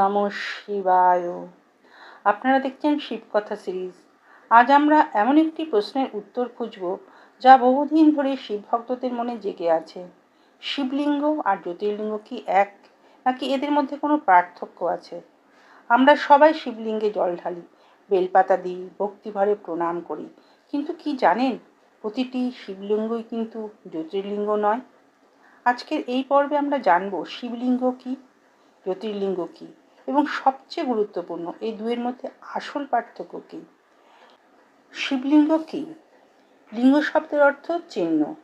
নম শিবায়। আপনারা দেখছেন শিবকথা সিরিজ। আজ আমরা এমন একটি প্রশ্নের উত্তর খুঁজব যা বহুদিন ধরে শিব ভক্তদের মনে জেগে আছে। শিবলিঙ্গ আর জ্যোতির্লিঙ্গ কি এক, নাকি এদের মধ্যে কোনো পার্থক্য আছে? আমরা সবাই শিবলিঙ্গে জল ঢালি, বেলপাতা দিই ভক্তিভরে প্রণাম করি। কিন্তু কি জানেন, প্রতিটি শিবলিঙ্গই কিন্তু জ্যোতির্লিঙ্গ নয়। আজকের এই পর্বে আমরা জানব শিবলিঙ্গ কী, জ্যোতির্লিঙ্গ কী। এবং সবচেয়ে গুরুত্বপূর্ণ, এই দুয়ের মধ্যে আসল পার্থক্য কী? শিবলিঙ্গ কী? লিঙ্গ শব্দের অর্থ চিহ্ন,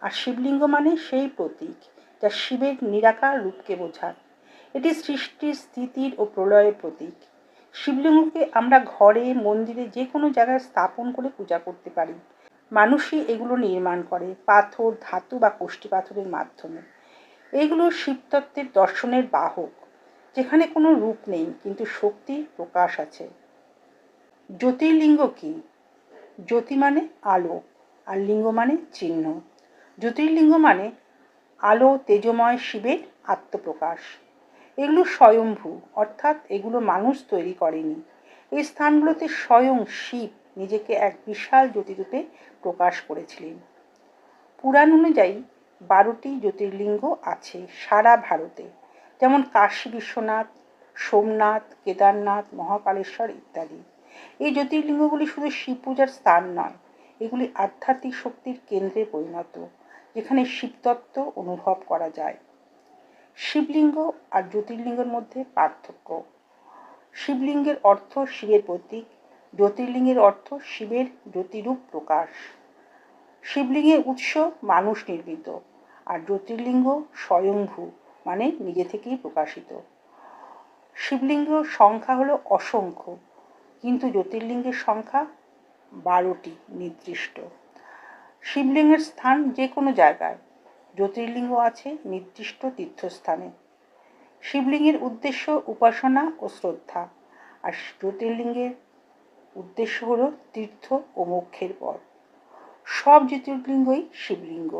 আর শিবলিঙ্গ মানে সেই প্রতীক যা শিবের নিরাকার রূপকে বোঝায়। এটি সৃষ্টির স্থিতির ও প্রলয়ের প্রতীক। শিবলিঙ্গকে আমরা ঘরে, মন্দিরে যে কোনো জায়গায় স্থাপন করে পূজা করতে পারি। মানুষই এগুলো নির্মাণ করে, পাথর, ধাতু বা কোষ্ঠী পাথরের মাধ্যমে। এগুলো শিবতত্ত্বের দর্শনের বাহক। যেখানে কোনো রূপ নেই, কিন্তু শক্তির প্রকাশ আছে। জ্যোতির্লিঙ্গ কি? জ্যোতি মানে আলো, আর লিঙ্গ মানে চিহ্ন। জ্যোতির্লিঙ্গ মানে আলো, তেজময় শিবের আত্মপ্রকাশ। এগুলো স্বয়ম্ভূ, অর্থাৎ এগুলো মানুষ তৈরি করেনি। এই স্থানগুলোতে স্বয়ং শিব নিজেকে এক বিশাল জ্যোতিরূপে প্রকাশ করেছিলেন। পুরাণ অনুযায়ী বারোটি জ্যোতির্লিঙ্গ আছে সারা ভারতে। যেমন কাশী বিশ্বনাথ, সোমনাথ, কেদারনাথ, মহাকালেশ্বর ইত্যাদি। এই জ্যোতির্লিঙ্গগুলি শুধু শিব পূজার স্থান নয়, এগুলি আধ্যাত্মিক শক্তির কেন্দ্রে পরিণত, যেখানে শিবতত্ত্ব অনুভব করা যায়। শিবলিঙ্গ আর জ্যোতির্লিঙ্গের মধ্যে পার্থক্য। শিবলিঙ্গের অর্থ শিবের প্রতীক, জ্যোতির্লিঙ্গের অর্থ শিবের জ্যোতিরূপ প্রকাশ। শিবলিঙ্গের উৎস মানুষ নির্মিত, আর জ্যোতির্লিঙ্গ স্বয়ংভূ মানে নিজে থেকেই প্রকাশিত। শিবলিঙ্গ সংখ্যা হলো অসংখ্য, কিন্তু জ্যোতির্লিঙ্গের সংখ্যা বারোটি নির্দিষ্ট। শিবলিঙ্গের স্থান যে কোনো জায়গায়, জ্যোতির্লিঙ্গ আছে নির্দিষ্ট তীর্থস্থানে। শিবলিঙ্গের উদ্দেশ্য উপাসনা ও শ্রদ্ধা, আর জ্যোতির্লিঙ্গের উদ্দেশ্য হলো তীর্থ ও মোক্ষের পথ। সব জ্যোতির্লিঙ্গই শিবলিঙ্গ,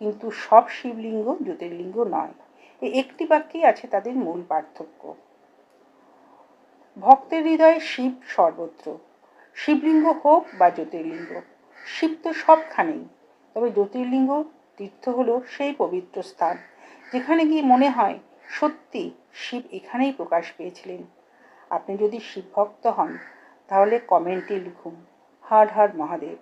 কিন্তু সব শিবলিঙ্গ জ্যোতির্লিঙ্গ নয়। একটি বাক্যেই আছে তাদের মূল পার্থক্য। ভক্তের হৃদয়ে শিব সর্বত্র। শিবলিঙ্গ হোক বা জ্যোতির্লিঙ্গ, শিব তো সবখানেই। তবে জ্যোতির্লিঙ্গ, তীর্থ হলো সেই পবিত্র স্থান, যেখানে গিয়ে মনে হয় সত্যি শিব এখানেই প্রকাশ পেয়েছিলেন। আপনি যদি শিব ভক্ত হন, তাহলে কমেন্টে লিখুন হর হর মহাদেব।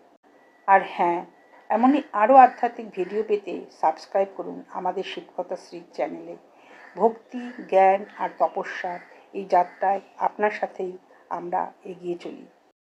আর হ্যাঁ এমনই আরও আধ্যাত্মিক ভিডিও পেতে সাবস্ক্রাইব করুন আমাদের শিবকথা শ্রী চ্যানেলে। ভক্তি, জ্ঞান আর তপস্যার এই যাত্রায় আপনার সাথেই আমরা এগিয়ে চলি।